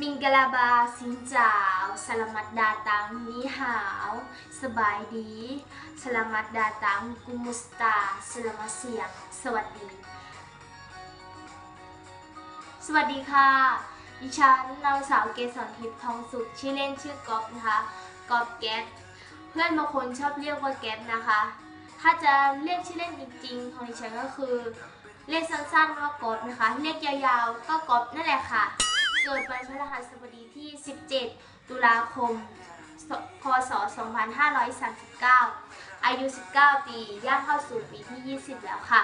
มิงกลาบาสินจาวสลามัดดาตังนีหาว สบายดีสลามัดดาตังกุมุสตาสลามาเสียงสวัสดี สวัสดีค่ะ ดิฉันนางสาวเกษรทิพย์ทองสุขชื่อเล่นชื่อก๊อฟนะคะก๊อฟแก๊สเพื่อนบางคนชอบเรียกว่าแก๊สนะคะ ถ้าจะเรียกชื่อเล่นจริงๆของดิฉันก็คือ เรียกสั้นๆว่าก๊อฟนะคะ เรียกยาวๆก็ก๊อฟนั่นแหละค่ะ เกิดวันพฤหัสบดีที่ 17 ตุลาคม พศ 2539 อายุ 19 ปี ย่างเข้าสู่ปีที่ 20 แล้วค่ะ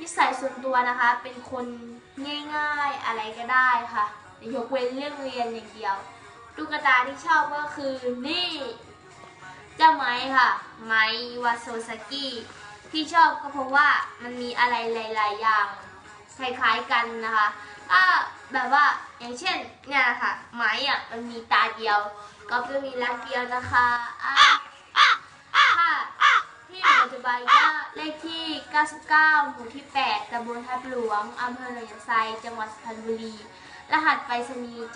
นิสัยส่วนตัวนะคะ เป็นคนง่ายๆ อะไรก็ได้ค่ะ ยกเว้นเรื่องเรียนอย่างเดียว ตุ๊กตาที่ชอบก็คือนี่ เจ้าไม้ค่ะ ไม้วาโซซากิที่ชอบก็เพราะว่ามันมีอะไรหลาย ๆ อย่าง คล้ายๆกันนะคะ ก็แบบว่าอย่างเช่นเนี่ยนะคะไม้อะมันมีตาเดียวก็จะมีรักเดียวนะคะอะค่ะที่ปัจจุบันก็เลขที่ 99 หมู่ที่ 8ตำบลทับหลวงอำเภอหนองยาไซจังหวัดสุพรรณบุรี รหัสไปรษณีย์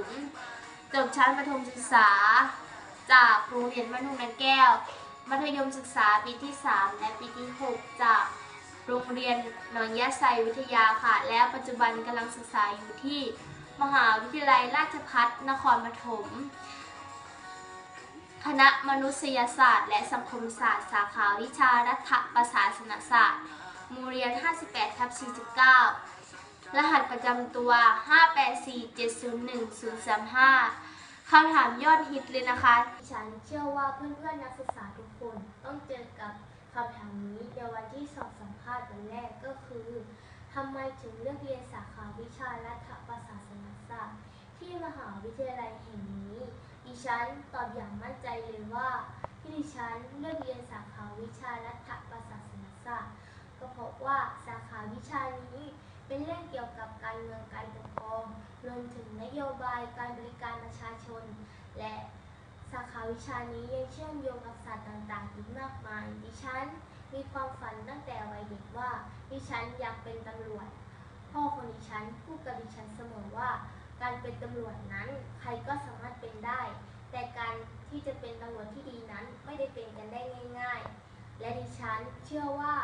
72240 จบชั้นประถมศึกษา จากโรงเรียนบ้านทุ่งนาแก้ว มัธยมศึกษาปีที่ 3 และปีที่ 6 จาก โรงเรียนหนองยะไซวิทยาค่ะ และปัจจุบันกำลังศึกษาอยู่ที่ มหาวิทยาลัยราชภัฏนครปฐม คณะมนุษยศาสตร์ และสังคมศาสตร์ สาขาวิชารัฐประศาสนศาสตร์มูเรียน 58ทับ49 รหัสประจำตัว 584701035คำถามยอดฮิตเลยนะคะ ฉันเชื่อว่าเพื่อนๆนักศึกษาทุกคนต้องเจอกับคำถามนี้ในวันที่ส แรกก็คือทำไมถึงเลือกเรียนสาขาวิชารัฐประศาสนศาสตร์ ที่มหาวิทยาลัยแห่งนี้ ดิฉันตอบอย่างมั่นใจเลยว่า ที่ดิฉันเลือกเรียนสาขาวิชารัฐประศาสนศาสตร์ ก็เพราะว่าสาขาวิชานี้เป็นเรื่องเกี่ยวกับการเมืองการปกครองรวมถึงนโยบายการบริการประชาชน และสาขาวิชานี้ยังเชื่อมโยงกับศาสตร์ต่างๆอีกมากมายดิฉัน มีความฝันตั้งแต่วัยเด็กว่าดิฉันอยากเป็นตำรวจ พ่อของดิฉันพูดกับดิฉันเสมอว่า การเป็นตำรวจนั้นใครก็สามารถเป็นได้ แต่การที่จะเป็นตำรวจที่ดีนั้นไม่ได้เป็นกันได้ง่าย ๆ และดิฉันเชื่อว่า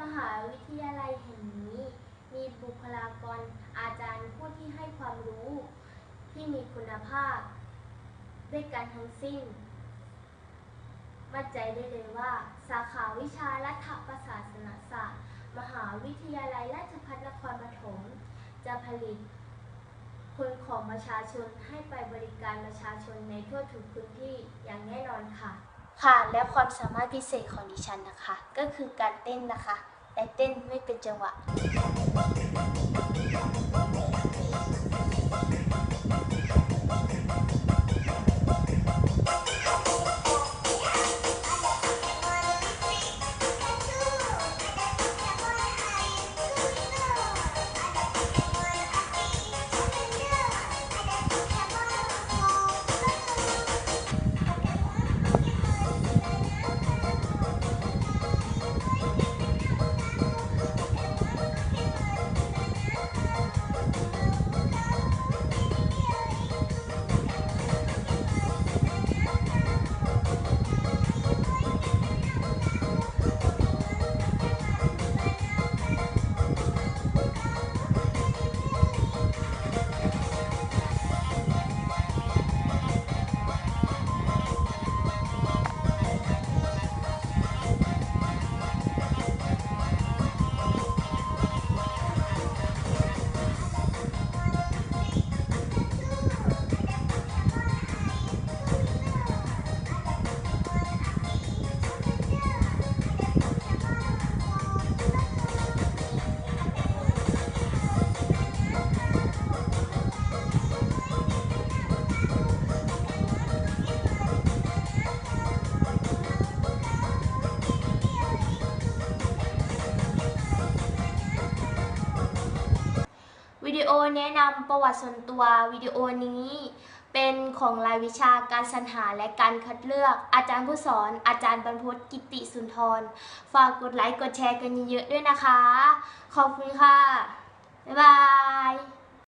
มหาวิทยาลัยแห่งนี้ มีบุคลากรอาจารย์ผู้ที่ให้ความรู้ ที่มีคุณภาพ ด้วยกันทั้งสิ้น มั่นใจได้เลยว่า สาขาวิชารัฐประศาสนศาสตร์ มหาวิทยาลัยราชภัฏนครปฐมจะผลิตคนของประชาชนให้ไปบริการประชาชนในทั่วทุกพื้นที่อย่างแน่นอนค่ะ ค่ะ และความสามารถพิเศษของดิฉันนะคะ ก็คือการเต้นนะคะแต่เต้นไม่เป็นจังหวะ ดีโอแนะนำประวัติส่วนตัววิดีโอนี้ เป็นของรายวิชาการสรรหาและการคัดเลือก อาจารย์ผู้สอน อาจารย์บรรพศกิติสุนทร ฝากกดไลค์กดแชร์กันเยอะๆด้วยนะคะ ขอบคุณค่ะ บ๊ายบาย